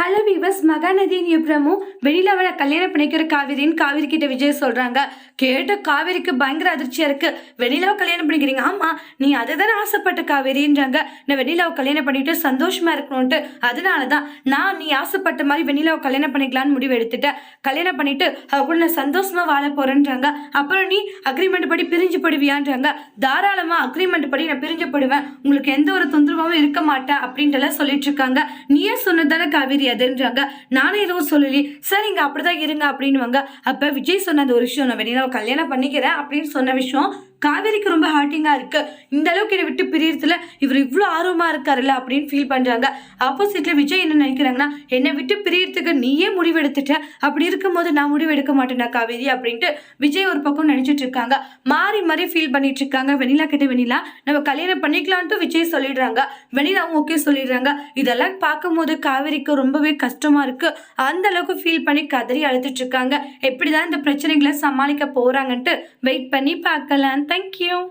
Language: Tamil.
ஹலோ வீவர்ஸ் மகாநதியின் அப்புறமும் வெளியில கல்யாணம் பண்ணிக்கிற காவேரின்னு காவேரி கிட்ட விஜய் சொல்றாங்க. கேட்ட காவேரிக்கு பயங்கர அதிர்ச்சியா இருக்கு. வெண்ணிலாவை கல்யாணம் பண்ணிக்கிறீங்க. ஆமா நீ அதை தானே ஆசைப்பட்ட காவேரின்றாங்க. நான் வெண்ணிலாவை கல்யாணம் பண்ணிட்டு சந்தோஷமா இருக்கணும்ட்டு அதனால தான் நான் நீ ஆசைப்பட்ட மாதிரி வெண்ணிலாவை கல்யாணம் பண்ணிக்கலாம்னு முடிவு எடுத்துட்டேன். கல்யாணம் பண்ணிட்டு அவ கூட நான் சந்தோஷமா வாழ போறேன்றாங்க. அப்புறம் நீ அக்ரிமெண்ட் படி பிரிஞ்சு படுவியான்றாங்க. தாராளமா அக்ரிமெண்ட் படி நான் பிரிஞ்சு படுவேன். உங்களுக்கு எந்த ஒரு தொந்தரவாகவும் இருக்க மாட்டேன் அப்படின்ட்டு சொல்லிட்டு இருக்காங்க. நீயே சொன்னதான காவேரி? எதுன்றாங்க நானும் எதுவும் சொல்லலி. சரிங்க அப்படிதான் இருங்க அப்படின்னுவாங்க. அப்போ விஜய் சொன்ன அந்த ஒரு விஷயம் நான் வெளியில் கல்யாணம் பண்ணிக்கிறேன் அப்படின்னு சொன்ன விஷயம் காவேரிக்கு ரொம்ப ஹார்டிங்காக இருக்குது இந்த அளவுக்கு என்னை விட்டு பிரியறதுல இவர் இவ்வளோ ஆர்வமாக இருக்காருல்ல அப்படின்னு ஃபீல் பண்ணுறாங்க ஆப்போசிட்டில் விஜய் என்ன நினைக்கிறாங்கன்னா என்னை விட்டு பிரியறதுக்கு நீயே முடிவெடுத்துட்ட. அப்படி இருக்கும்போது நான் முடிவெடுக்க மாட்டேனா காவேரி அப்படின்ட்டு விஜய் ஒரு பக்கம் நினச்சிட்டு இருக்காங்க. மாறி மாறி ஃபீல் பண்ணிட்டு இருக்காங்க. வெனிலா கிட்ட வெனிலா நம்ம கல்யாணம் பண்ணிக்கலான்ட்டு விஜய் சொல்லிடுறாங்க. வெனிலாவும் ஓகே சொல்லிடுறாங்க. இதெல்லாம் பார்க்கும்போது காவேரிக்கு ரொம்பவே கஷ்டமாக இருக்குது அந்த அளவுக்கு ஃபீல் பண்ணி கதறி அழுத்துட்டு இருக்காங்க. எப்படிதான் இந்த பிரச்சனைகளை சமாளிக்க போகிறாங்கன்ட்டு வெயிட் பண்ணி Thank you.